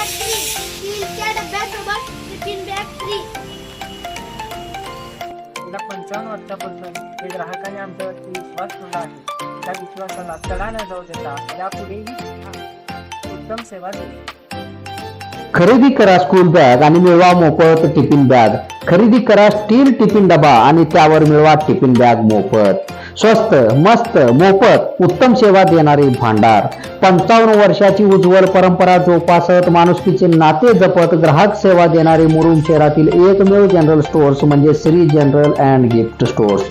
Bag three स्टीलच्या डब्यासोबत tiffin bag three गेल्या पंचावन्न वर्षापासून हे ग्राहकाने आमच्यावरती विश्वास ठेवला आहे. त्या विश्वासाला तडा न जाऊ देता यापुढेही उत्तम सेवा देईल. खरेदी करा स्कूल बॅग आणि मिळवा मोफत टिफिन बॅग खरेदी करा स्टील टिफिन डबा आणि त्यावर मिळवा टिफिन बॅग मोफत. स्वस्त मस्त मोफत उत्तम सेवा देणारे भांडार. पंचावन्न वर्षाची उज्ज्वल परंपरा जोपासत माणुसकीचे नाते जपत ग्राहक सेवा देणारे मुरुम शहरातील एकमेव जनरल स्टोअर्स म्हणजे Shri general and gift stores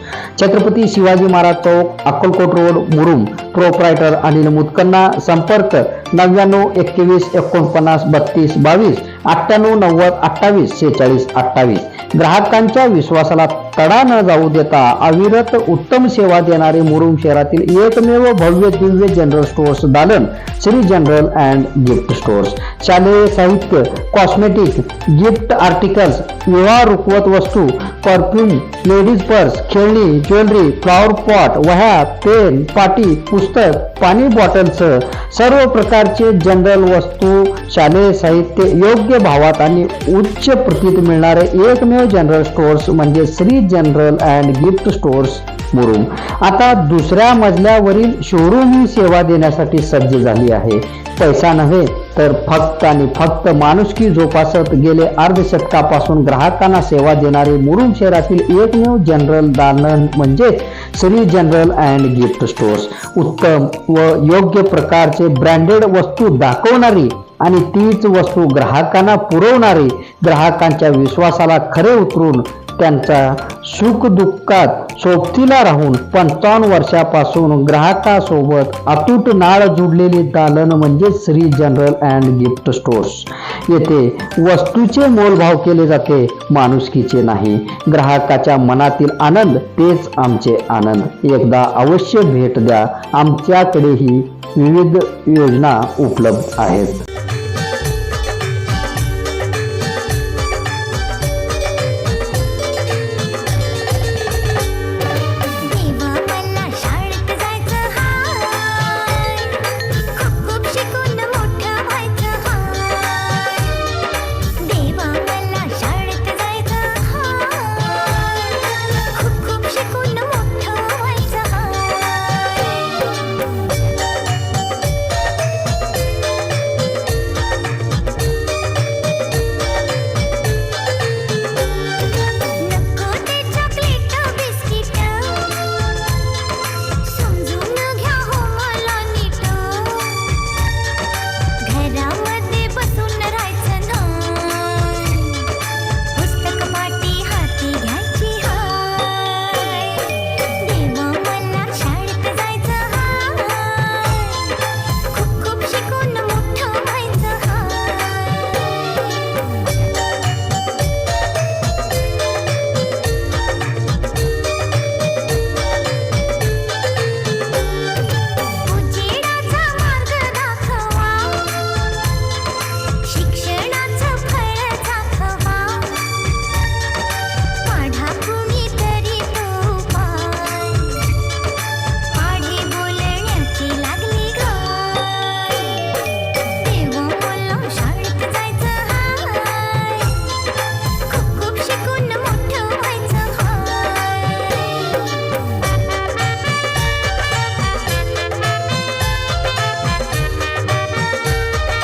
Chhatrapati Shivaji Maharaj Chowk Akkalkot road Murum. Proprietor Anil Mutkanna संपर्क नव्याण्णव एकवीस एकोणपन्नास बत्तीस बावीस. अठ्ठ्याण्णव नव्वद अठ्ठावीस शेहेचाळीस अठ्ठावीस. ग्राहकांच्या विश्वासाला तडा न जाऊ देता अविरत उत्तम सेवा देणारे मुरुम शहरातील एकमेव भव्य दिव्य जनरल स्टोअर्स दालन Shri general and gift stores. शालेय साहित्य कॉस्मेटिक गिफ्ट आर्टिकल्स विवाह रुखवत वस्तू परफ्यूम लेडीज पर्स खेळणी ज्वेलरी फ्लॉवर पॉट वह्या पेन पाटी पुस्तक पाणी बॉटलसह सर्व प्रकारचे जनरल वस्तू शालेय साहित्य योग्य भावात आणि उच्च प्रतीत मिळणारे एकमेव जनरल स्टोअर्स म्हणजे Shri general and gift stores Murum आता दुसऱ्या मजल्यावरील शोरूम ही सेवा देण्यासाठी सज्ज झाली आहे. पैसा नव्हे तर फक्त आणि फक्त माणुसकी जोपासत गेले अर्धशतकापासून ग्राहकांना सेवा देणारे मुरुम शहरातील एकमेव जनरल दालन म्हणजे Shri general and gift stores उत्तम व योग्य प्रकारचे ब्रँडेड वस्तू दाखवणारी आणि तीच वस्तू ग्राहकांना पुरवणारी ग्राहकांच्या विश्वासाला खरे उतरून त्यांचा सुख दुःखात सोबतीला राहून पंचावन्न वर्षापासून ग्राहकासोबत अतूट नाळ जुडलेले दालन म्हणजे Shri general and gift stores येथे वस्तूचे मोलभाव केले जाते माणुसकीचे नाही. ग्राहकाच्या मनातील आनंद तेच आमचे आनंद. एकदा अवश्य भेट द्या. आमच्याकडेही विविध योजना उपलब्ध आहेत.